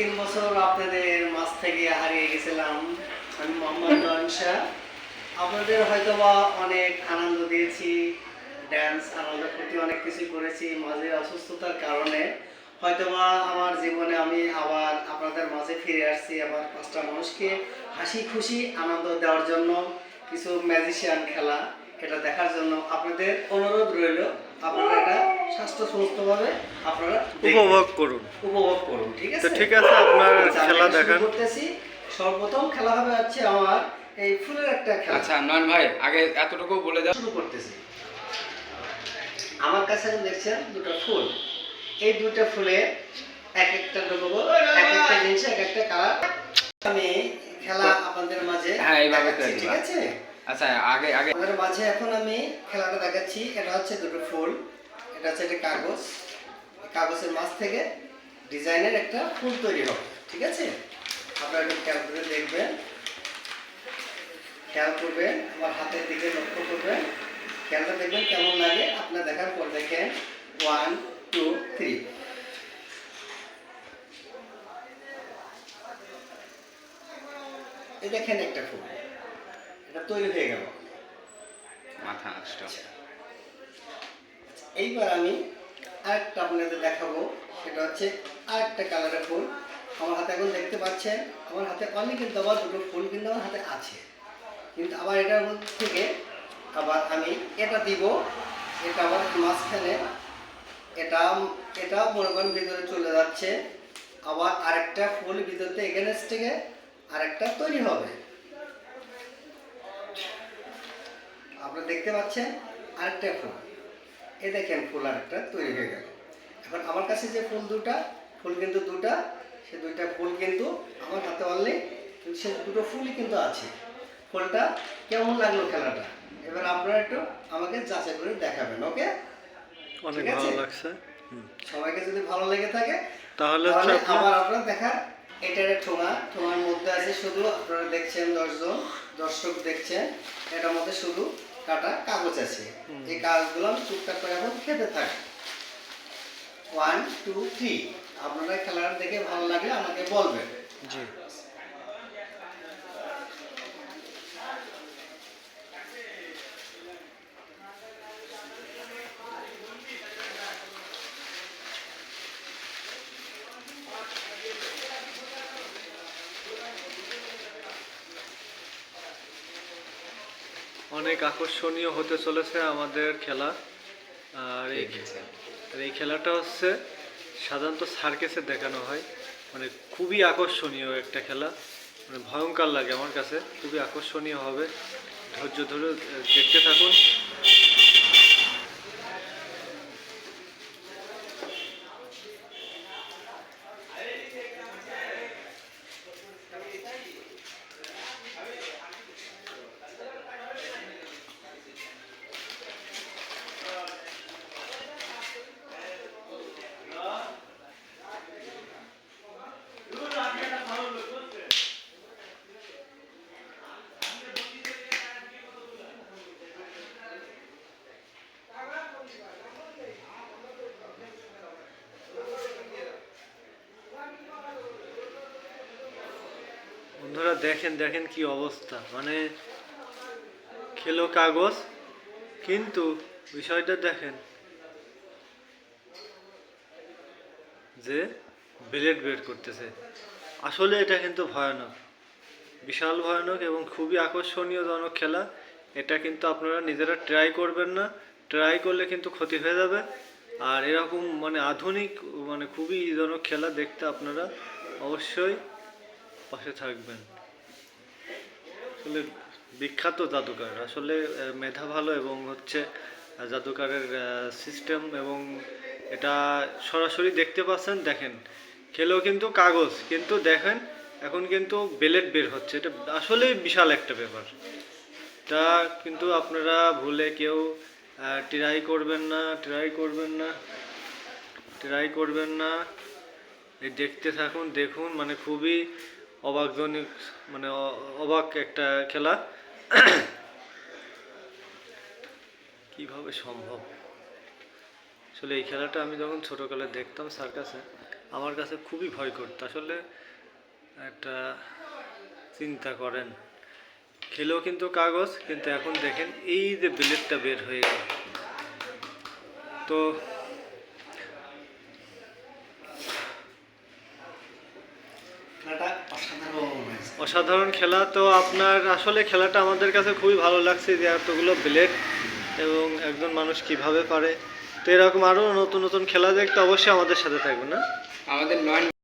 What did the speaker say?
তিন বছর আপনাদের মাছ থেকে হারিয়ে গেছিলাম আমি মোহাম্মদ নয়ন শাহ আপনাদের হয়তোবা অনেক আনন্দ দিয়েছি ড্যান্স আনন্দ প্রতি অনেক কিছু করেছি, মাঝে অসুস্থতার কারণে। হয়তোবা আমার জীবনে আমি আবার আপনাদের মাঝে ফিরে আসছি, আবার পাঁচটা মানুষকে হাসি খুশি আনন্দ দেওয়ার জন্য কিছু ম্যাজিশিয়ান খেলা, এটা দেখার জন্য আপনাদের অনুরোধ রইল। আপনারা এটা স্বাস্থ্য সুস্থভাবে আপনারা উপভোগ করুন। উপভোগ করুন ঠিক আছে? তো ঠিক আছে, আপনার আচ্ছা, আমি খেলা দেখান। করতেছি। সর্বপ্রথম খেলা হবে হচ্ছে আমার এই ফুলের একটা খেলা। আচ্ছা নয়ন ভাই আগে এতটুকু বলে দাও। শুরু করতেছি। আমার কাছে দেখছেন দুটো ফুল। এই দুটো ফুলে এক একটা ডুবো এক একটা জিনিস এক একটা কালার। আমি খেলা আপনাদের মাঝে হ্যাঁ, এইভাবে ঠিক আছে? আচ্ছা আগে আগে। আপনাদের মাঝে এখন আমি খেলাটা দেখাচ্ছি। এটা হচ্ছে দুটো ফুল। এটা হচ্ছে একটা কাগজ। কাগজের মাছ থেকে ডিজাইনের একটা ফুল তৈরি হবে, ঠিক আছে? আপনারা একটু খেয়াল করে দেখবেন। খেয়াল করবেন, আমার হাতের দিকে লক্ষ্য করবেন। খেয়ালটা দেখবেন কেমন লাগে, আপনার দেখার পর দেখেন। ওয়ান টু থ্রি দেখেন একটা ফুল। তৈরি হয়ে গেল। মাথা নষ্ট। এইবার আমি আরেকটা আপনাদের দেখাবো সেটা হচ্ছে আরেকটা কালারের ফুল। আমার হাতে এখন দেখতে পাচ্ছেন আমার হাতে অনেক কিন্তু আবার দুটো ফুল কিন্তু আমার হাতে আছে। কিন্তু আবার এটার মধ্যে থেকে আবার আমি এটা দিব এটা আবার মাঝখানে এটা এটা মনে করেন ভিতরে চলে যাচ্ছে। আবার আরেকটা ফুল ভিতরতে এগেনস্ট থেকে আরেকটা তৈরি হবে। আপনারা দেখতে পাচ্ছেন আরেকটা ফুল। এ দেখেন ফুল আরেকটা তৈরি হয়ে গেল। এখন আমার কাছে যে ফুল দুটা ফুল কিন্তু দুটা সে দুইটা ফুল কিন্তু আমার হাতে অনলি সে দুটো ফুলই কিন্তু আছে। ফুলটা কেমন লাগল খেলাটা? এবার আপনারা একটু আমাকে যাচাই করে দেখাবেন ওকে? অনেক ভালো লাগছে। সবাইকে যদি ভালো লেগে থাকে তাহলে তাহলে আপনার- আবার আপনারা দেখা এটার ঠোঙা। ঠোঙার মধ্যে আছে শুধু আপনারা দেখছেন দশজন দর্শক দেখছেন এটার মধ্যে শুধু কাটা কাগজ আছে। এই কাগজগুলো আমি টুকটাক করে এখন খেতে থাকি। ওয়ান টু থ্রি আপনারা খেলাটা দেখে ভালো লাগে আমাকে বলবেন। জি। অনেক আকর্ষণীয় হতে চলেছে আমাদের খেলা। আর এই আর এই খেলাটা হচ্ছে সাধারণত সার্কেসে দেখানো হয়। মানে খুবই আকর্ষণীয় একটা খেলা। মানে ভয়ঙ্কর লাগে আমার কাছে। খুবই আকর্ষণীয় হবে। ধৈর্য ধরে দেখতে থাকুন। বন্ধুরা, দেখেন দেখেন কি অবস্থা। মানে খেলো কাগজ, কিন্তু বিষয়টা দেখেন যে ব্লেড বের করতেছে। আসলে এটা কিন্তু ভয়ানক, বিশাল ভয়ানক এবং খুবই আকর্ষণীয়জনক খেলা। এটা কিন্তু আপনারা নিজেরা ট্রাই করবেন না। ট্রাই করলে কিন্তু ক্ষতি হয়ে যাবে। আর এরকম মানে আধুনিক মানে খুবই জনক খেলা দেখতে আপনারা অবশ্যই পাশে থাকবেন। আসলে বিখ্যাত জাদুকার। আসলে মেধা ভালো এবং হচ্ছে জাদুকারের সিস্টেম এবং এটা সরাসরি দেখতে পাচ্ছেন, দেখেন। খেলেও কিন্তু কাগজ, কিন্তু দেখেন, এখন কিন্তু বেলেট বের হচ্ছে। এটা আসলেই বিশাল একটা ব্যাপার। তা কিন্তু আপনারা ভুলে কেউ ট্রাই করবেন না ট্রাই করবেন না ট্রাই করবেন না। দেখতে থাকুন, দেখুন মানে খুবই অবাকজনক মানে অবাক একটা খেলা। কীভাবে সম্ভব? আসলে এই খেলাটা আমি যখন ছোটোকালে দেখতাম সার্কাসে, আমার কাছে খুবই ভয় করতো আসলে একটা চিন্তা করেন, খেলেও কিন্তু কাগজ, কিন্তু এখন দেখেন এই যে ব্লেডটা বের হয়ে গেল। তো খেলাটা অসাধারণ হয়েছে অসাধারণ খেলা, তো আপনার আসলে খেলাটা আমাদের কাছে খুবই ভালো লাগছে যে এতগুলো ব্লেড এবং একজন মানুষ কীভাবে পারে। তো এরকম আরও নতুন নতুন খেলা দেখতে অবশ্যই আমাদের সাথে থাকবে না আমাদের নয়